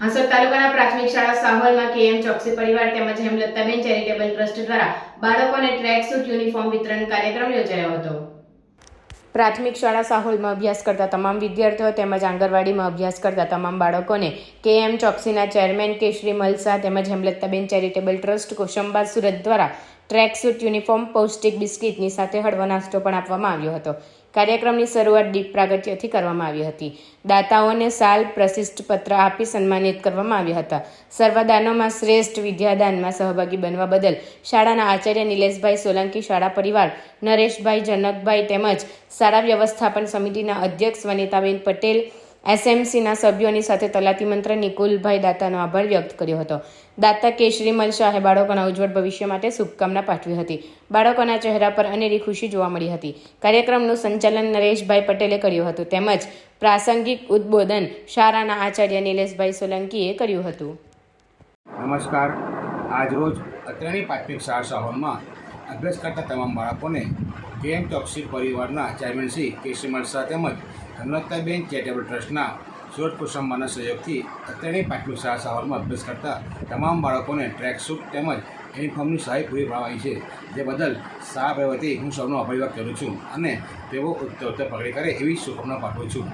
હાંસોદ તાલુકાના પ્રાથમિક શાળા સાહોલમાં કેએમ ચોકસી પરિવાર તેમજ હેમલતાબેન ચેરિટેબલ ટ્રસ્ટ દ્વારા બાળકોને ટ્રેક સૂટ યુનિફોર્મ વિતરણ કાર્યક્રમ યોજાયો હતો. પ્રાથમિક શાળા સાહોલમાં અભ્યાસ કરતા તમામ વિદ્યાર્થીઓ તેમજ આંગણવાડીમાં અભ્યાસ કરતા તમામ બાળકોને કેએમ ચોકસીના ચેરમેન કેશરી મલસા તેમજ હેમલતાબેન ચેરિટેબલ ટ્રસ્ટ કોશંબા સુરત દ્વારા ટ્રેક સૂટ યુનિફોર્મ, પૌષ્ટિક બિસ્કિટની સાથે હળવો નાસ્તો પણ આપવામાં આવ્યો હતો. કાર્યક્રમની શરૂઆત દીપ પ્રાગટ્યથી કરવામાં આવી હતી. દાતાઓને સાલ, પ્રશિષ્ટ પત્ર આપી સન્માનિત કરવામાં આવ્યા હતા. સર્વદાનોમાં શ્રેષ્ઠ વિદ્યાદાનમાં સહભાગી બનવા બદલ શાળાના આચાર્ય નિલેશભાઈ સોલંકી, શાળા પરિવાર, નરેશભાઈ, જનકભાઈ તેમજ શાળા વ્યવસ્થાપન સમિતિના અધ્યક્ષ વનિતાબેન પટેલ એસએમસીના સભ્યોની સાથે તલાટી મંત્ર નિકુલભાઈ દાતાનો આભાર વ્યક્ત કર્યો હતો. દાતા કેશરીમલ શાહે બાળકોના ઉજ્જવળ ભવિષ્ય માટે શુભકામના પાઠવી હતી. બાળકોના ચહેરા પર અનેરી ખુશી જોવા મળી હતી. કાર્યક્રમનું સંચાલન નરેશભાઈ પટેલે કર્યું હતું. તેમજ પ્રાસંગિક ઉદ્બોધન શાળાના આચાર્ય નિલેશભાઈ સોલંકીએ કર્યું હતું. નમસ્કાર. આજરોજ અત્રેની પ્રાથમિક શાળા હોલમાં અભ્યાસ કરતા તમામ બાળકોને કેમ ચોકસી પરિવારના ચેરમેન શ્રી કેશરીમલ શાહ તેમજ હેમલતાબેન ચેરિટેબલ ટ્રસ્ટના સુરત કુસુંબાના સહયોગથી અત્યારે પ્રાથમિક શાળા સવારમાં અભ્યાસ કરતા તમામ બાળકોને ટ્રેક સૂટ તેમજ યુનિફોર્મની સહાય પૂરી પાડવાની છે. જે બદલ શાળા વતી હું સૌનો અભિવાદ કરું છું અને તેઓ ઉત્તર ઉત્તર પગડી કરે એવી શુભકામના પાઠવું છું.